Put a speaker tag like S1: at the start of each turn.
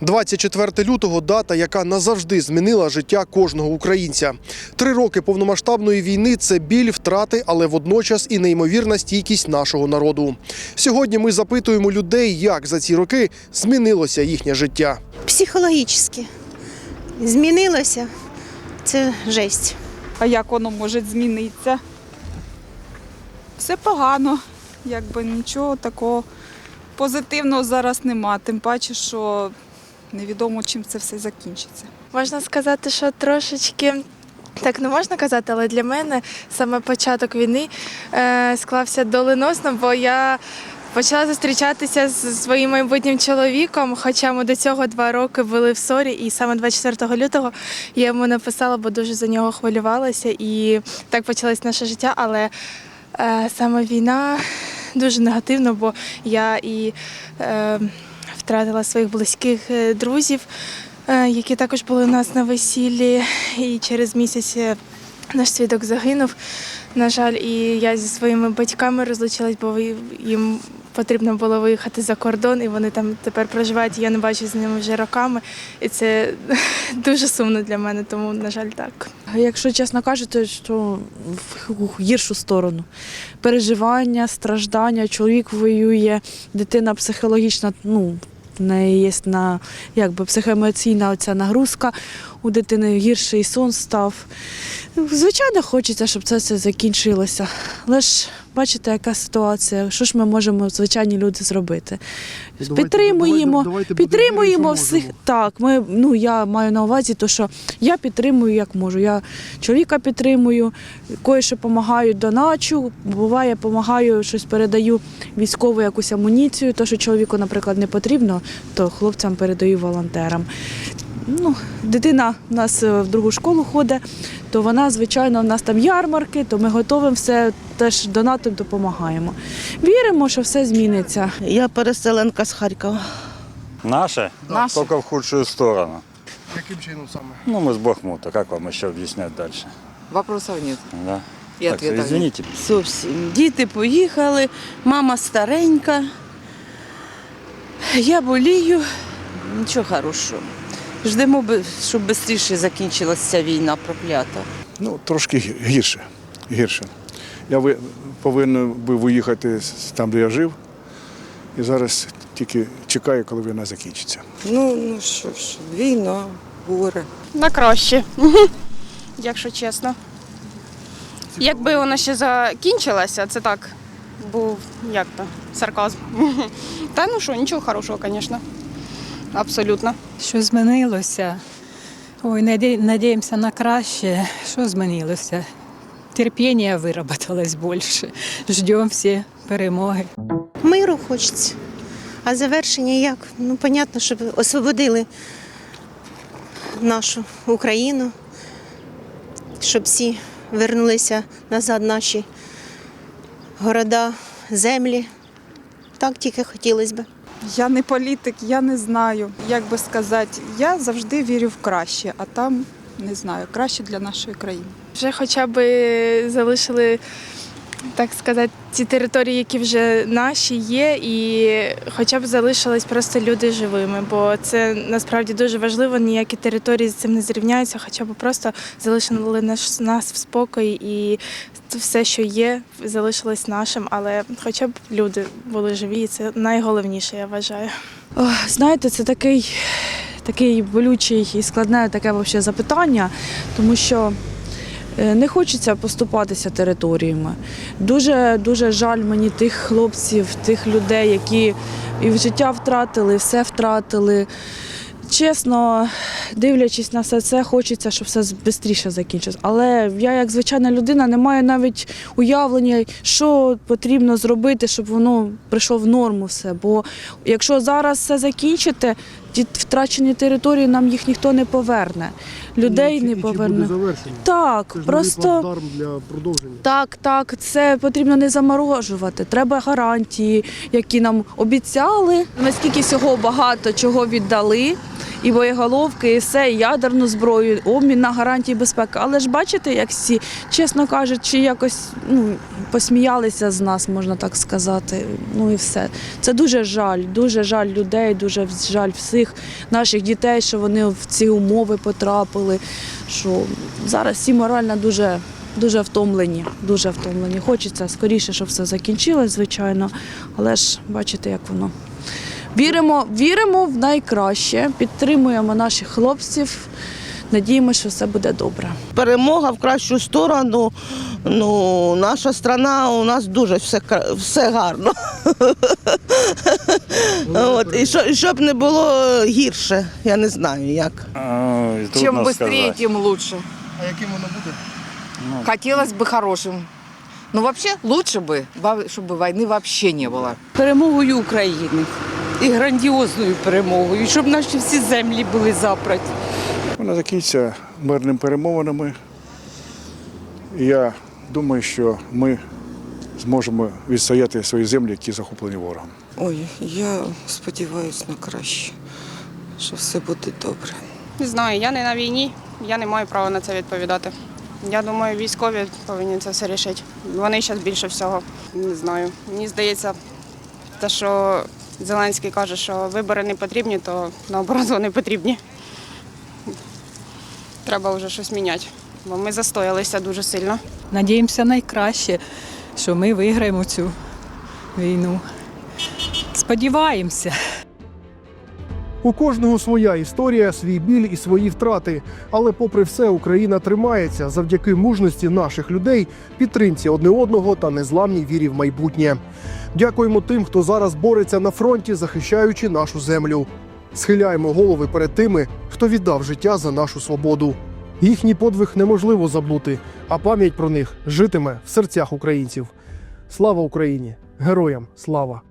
S1: 24 лютого дата, яка назавжди змінила життя кожного українця. Три роки повномасштабної війни це біль, втрати, але водночас і неймовірна стійкість нашого народу. Сьогодні ми запитуємо людей, як за ці роки змінилося їхнє життя.
S2: Психологічно. Змінилося. Це жесть.
S3: А як воно може змінитися? Все погано, якби нічого такого позитивного зараз нема. Тим паче, що невідомо, чим це все закінчиться.
S4: Можна сказати, що трошечки. Так не можна казати, але для мене саме початок війни е, склався доленосно, бо я почала зустрічатися з своїм майбутнім чоловіком, хоча ми до цього два роки були в ссорі, і саме 24 лютого я йому написала, бо дуже за нього хвилювалася, і так почалось наше життя. Але е, саме війна дуже негативно, бо я і е, втратила своїх близьких е, друзів е, які також були у нас на весіллі, і через місяць е, наш свідок загинув. На жаль, і я зі своїми батьками розлучилась, бо їм потрібно було виїхати за кордон, і вони там тепер проживають. Я не бачу з ними вже роками. І це дуже сумно для мене, тому, на жаль, так.
S5: Якщо чесно кажучи, то в гіршу сторону. Переживання, страждання, чоловік воює, дитина психологічна, ну, в неї є на, якби, психоемоційна оця нагрузка, у дитини гірший сон став. Звичайно, хочеться, щоб це все закінчилося. Але бачите, яка ситуація. Що ж ми можемо, звичайні люди, зробити? підтримуємо, підтримуємо всіх. Так, ми ну я маю на увазі, то що я підтримую як можу. Я чоловіка підтримую, кое що допомагаю доначу. Буває, допомагаю, щось передаю військову якусь амуніцію. То, що чоловіку, наприклад, не потрібно, то хлопцям передаю волонтерам. Ну, дитина в нас е, в другу школу ходить, то вона, звичайно, в нас там ярмарки, то ми готовимо все, теж донатом допомагаємо. Віримо, що все зміниться.
S6: Я переселенка з Харкова.
S7: Наше?
S5: Наше.
S7: Только в худшую сторону.
S1: Яким чином саме?
S7: Ну, мы с Бахмута, как вам еще объяснять дальше?
S8: Вопросов нет.
S7: Да?
S8: И
S7: так,
S8: ответа нет.
S7: извините.
S6: Зовсім. Діти поїхали, мама старенька. Я болію. Нічого хорошого. Ждемо, би- щоб швидше закінчилася ця війна проклята.
S9: Ну, трошки гі- гірше. гірше. Я ви- повинен був виїхати там, де я жив, і зараз тільки чекаю, коли війна закінчиться.
S8: Ну, ну що ж, війна, горе.
S10: На краще, якщо чесно. Якби вона ще закінчилася, це так був як то сарказм. Та ну що, нічого хорошого, звісно. Абсолютно.
S11: Що змінилося? Ой, наді- надіємося на краще. Що змінилося? Терпіння вироботалось більше. Ждемо всі перемоги.
S2: Миру хочеться. А завершення як? Ну, понятно, щоб освободили нашу Україну, щоб всі вернулися назад наші города, землі. Так тільки хотілося б.
S3: Я не політик, я не знаю, як би сказати. Я завжди вірю в краще, а там не знаю, краще для нашої країни.
S4: Вже хоча б залишили, так сказати, ті території, які вже наші є, і хоча б залишились просто люди живими, бо це насправді дуже важливо. Ніякі території з цим не зрівняються, хоча б просто залишили наш, нас в спокої і все, що є, залишилось нашим, але хоча б люди були живі, і це найголовніше, я вважаю.
S5: Ох, знаєте, це такий, такий болючий і складне таке вообще запитання, тому що не хочеться поступатися територіями. Дуже дуже жаль мені тих хлопців, тих людей, які і в життя втратили, і все втратили. Чесно, дивлячись на все це, хочеться, щоб все швидше закінчилось. Але я, як звичайна людина, не маю навіть уявлення, що потрібно зробити, щоб воно прийшло в норму все. Бо якщо зараз все закінчити, ті втрачені території нам їх ніхто не поверне. Людей не поверне. Так, просто
S1: для продовження.
S5: так, так, це потрібно не заморожувати. Треба гарантії, які нам обіцяли. Наскільки всього багато чого віддали. І боєголовки, і все, і ядерну зброю, обмін на гарантії безпеки. Але ж бачите, як всі, чесно кажучи, якось ну, посміялися з нас, можна так сказати. Ну і все. Це дуже жаль, дуже жаль людей, дуже жаль всіх наших дітей, що вони в ці умови потрапили. Що зараз всі морально дуже. Дуже втомлені, дуже втомлені. Хочеться скоріше, щоб все закінчилось, звичайно. Але ж бачите, як воно. Віримо, віримо в найкраще, підтримуємо наших хлопців. Надіємося, що все буде добре.
S6: Перемога в кращу сторону. Ну, наша страна у нас дуже все, кра- все гарно. От, і, що, і щоб не було гірше, я не знаю як.
S7: Ой, трудно сказать.
S8: тем лучше.
S1: А яким воно буде?
S8: Хотелось бы хорошим. Ну, вообще, лучше бы, во- чтобы войны вообще не было.
S6: Перемогою України і грандіозною перемогою, щоб наші всі землі були запраті.
S9: Вона закінчиться мирними перемовинами. Я думаю, що ми зможемо відстояти свої землі, які захоплені ворогом.
S8: Ой, я сподіваюся на краще, що все буде добре.
S10: Не знаю, я не на війні, я не маю права на це відповідати. Я думаю, військові повинні це все рішити. Вони зараз більше всього. Не знаю. Мені здається, те, що Зеленський каже, що вибори не потрібні, то наоборот вони потрібні. Треба вже щось міняти, бо ми застоялися дуже сильно.
S11: Надіємося найкраще, що ми виграємо цю війну. Сподіваємося.
S1: У кожного своя історія, свій біль і свої втрати. Але, попри все, Україна тримається завдяки мужності наших людей, підтримці одне одного та незламній вірі в майбутнє. Дякуємо тим, хто зараз бореться на фронті, захищаючи нашу землю. Схиляємо голови перед тими, хто віддав життя за нашу свободу. Їхній подвиг неможливо забути, а пам'ять про них житиме в серцях українців. Слава Україні! Героям слава!